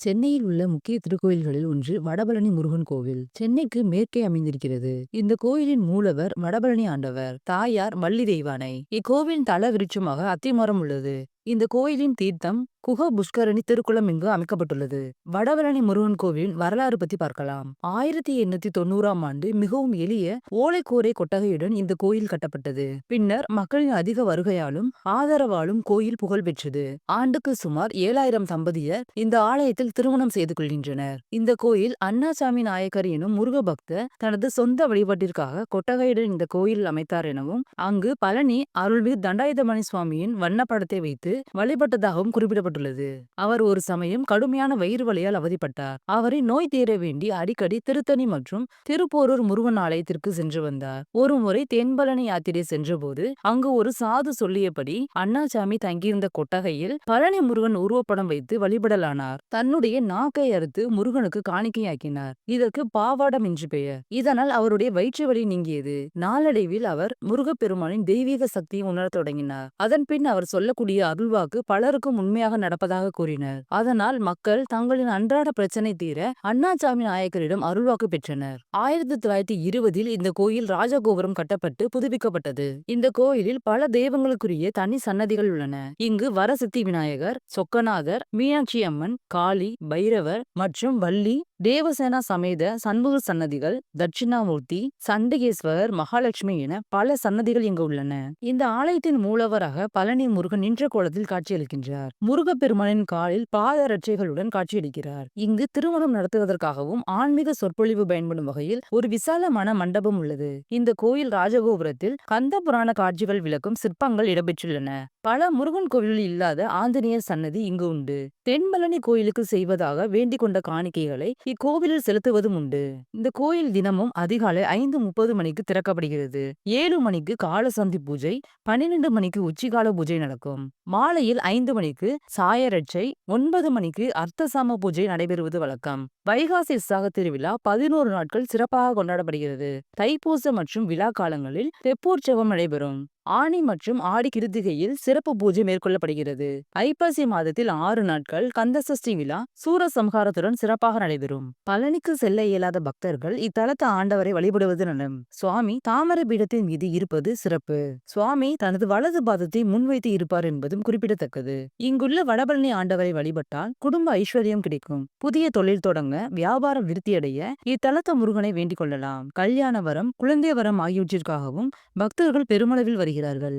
சென்னையில் உள்ள முக்கிய திருக்கோயில்களில் ஒன்று வடபழனி முருகன் கோவில். சென்னைக்கு மேற்கே அமைந்திருக்கிறது. இந்த கோயிலின் மூலவர் வடபழனி ஆண்டவர் தாயார் வள்ளி தெய்வானை இக்கோவிலின் தல விருட்சமாக அத்திமரம் உள்ளது. இந்த கோயிலின் தீர்த்தம் குக புஷ்கரணி திருக்குளம் இங்கு அமைக்கப்பட்டுள்ளது. வடவரணி முருகன் கோவிலின் வரலாறு பத்தி பார்க்கலாம். ஆயிரத்தி எண்ணூத்தி தொண்ணூறாம் ஆண்டு மிகவும் எளிய ஓலைக்கூரை கொட்டகையுடன் இந்த கோயில் கட்டப்பட்டது. பின்னர் மக்களின் அதிக வருகையாலும் ஆதரவாலும் கோயில் புகழ் பெற்றது. ஆண்டுக்கு சுமார் ஏழாயிரம் தம்பதியர் இந்த ஆலயத்தில் திருமணம் செய்து கொள்கின்றனர். இந்த கோயில் அண்ணாசாமி நாயக்கர் எனும் முருக பக்தர் தனது சொந்த வழிபாட்டிற்காக கொட்டகையுடன் இந்த கோயில் அமைத்தார் எனவும் அங்கு பழனி அருள்மிகு தண்டாயுதமணி சுவாமியின் வண்ணப்படத்தை வைத்து வழிபட்டதாகவும் குறிப்பிடப்பட்டுள்ளது அவர் ஒரு சமயம் கடுமையான வயிறு வலியால் அவதிப்பட்டார். அவரை நோய் தீர வேண்டி அடிக்கடி திருத்தணி மற்றும் திருப்போரூர் முருகன் ஆலயத்திற்கு சென்று வந்தார். ஒரு முறை தென்பழனி யாத்திரை சென்றபோது அங்கு ஒரு சாது சொல்லியபடி அண்ணாசாமி தங்கியிருந்த கொட்டகையில் பழனி முருகன் உருவப்படம் வைத்து வழிபடலானார். தன்னுடைய நாக்கை அறுத்து முருகனுக்கு காணிக்கையாக்கினார். இதற்கு பாவாடம் என்று பெயர். இதனால் அவருடைய வயிற்று வலி நீங்கியது. நாளடைவில் அவர் முருகப்பெருமானின் தெய்வீக சக்தியை உணரத் தொடங்கினார். அதன் பின் அவர் சொல்லக்கூடிய அருள்வாக்கு பலருக்கும் உண்மையாக நடப்பதாக கூறினர். அதனால் மக்கள் தங்களின் அன்றாட பிரச்சனை தீர அண்ணாசாமி நாயக்கரிடம் அருள்வாக்கு பெற்றனர். ஆயிரத்தி தொள்ளாயிரத்தி இருபதில் இந்த கோயில் ராஜகோபுரம் கட்டப்பட்டு புதுப்பிக்கப்பட்டது. இந்த கோயிலில் பல தெய்வங்களுக்குரிய தனி சன்னதிகள் உள்ளன. இங்கு வரசித்தி விநாயகர் சொக்கநாதர் மீனாட்சி அம்மன் காளி பைரவர் மற்றும் வள்ளி தேவசேனா சமேத சண்முக சன்னதிகள் தட்சிணாமூர்த்தி சண்டிகேஸ்வரர் மகாலட்சுமி என பல சன்னதிகள் இங்கு உள்ளன. இந்த ஆலயத்தின் மூலவராக பழனி முருகன் நின்ற கோலத்தில் காட்சியளிக்கின்றார். முருகப்பெருமானின் காலில் பாதரட்சைகளுடன் காட்சியளிக்கிறார். இங்கு திருமணம் நடத்துவதற்காகவும் ஆன்மீக சொற்பொழிவு பயன்படும் வகையில் ஒரு விசாலமான மண்டபம் உள்ளது. இந்த கோயில் ராஜகோபுரத்தில் கந்த புராண காட்சிகள் விளக்கும் சிற்பங்கள் இடம்பெற்றுள்ளன. பல முருகன் கோவிலில் இல்லாத ஆஞ்சநேயர் சன்னதி இங்கு உண்டு. தென்பழனி கோயிலுக்கு செய்வதாக வேண்டிக் கொண்ட காணிக்கைகளை இக்கோவிலில் செலுத்துவதும் உண்டு. இந்த கோயில் தினமும் அதிகாலை ஐந்து முப்பது மணிக்கு திறக்கப்படுகிறது. ஏழு மணிக்கு காலசந்தி பூஜை பன்னிரண்டு மணிக்கு உச்சிகால பூஜை நடக்கும். மாலையில் ஐந்து மணிக்கு சாயரட்சை ஒன்பது மணிக்கு அர்த்தசாம பூஜை நடைபெறுவது வழக்கம். வைகாசி விசாக திருவிழா பதினோரு நாட்கள் சிறப்பாக கொண்டாடப்படுகிறது. தைப்பூச மற்றும் விழா காலங்களில் தெப்போற்சவம் நடைபெறும். ஆணி மற்றும் ஆடி கிருத்திகையில் சிறப்பு பூஜை மேற்கொள்ளப்படுகிறது. ஐப்பசி மாதத்தில் ஆறு நாட்கள் கந்தசஷ்டி விழா சூரசம்ஹாரத்துடன் சிறப்பாக நடைபெறும். பழனிக்கு செல்ல இயலாத பக்தர்கள் இத்தலத்து ஆண்டவரை வழிபடுவது நலம். சுவாமி தாமரை பீடத்தின் மீது இருப்பது சிறப்பு. சுவாமி தனது வலது பாதத்தை முன்வைத்து இருப்பார் என்பதும் குறிப்பிடத்தக்கது. இங்குள்ள வடபழனி ஆண்டவரை வழிபட்டால் குடும்ப ஐஸ்வர்யம் கிடைக்கும். புதிய தொழில் தொடங்க வியாபாரம் விருத்தியடைய இத்தலத்த முருகனை வேண்டிக் கொள்ளலாம். கல்யாண வரம் குழந்தை வரம் ஆகியவற்றிற்காகவும் பக்தர்கள் பெருமளவில் வருகிறார்கள்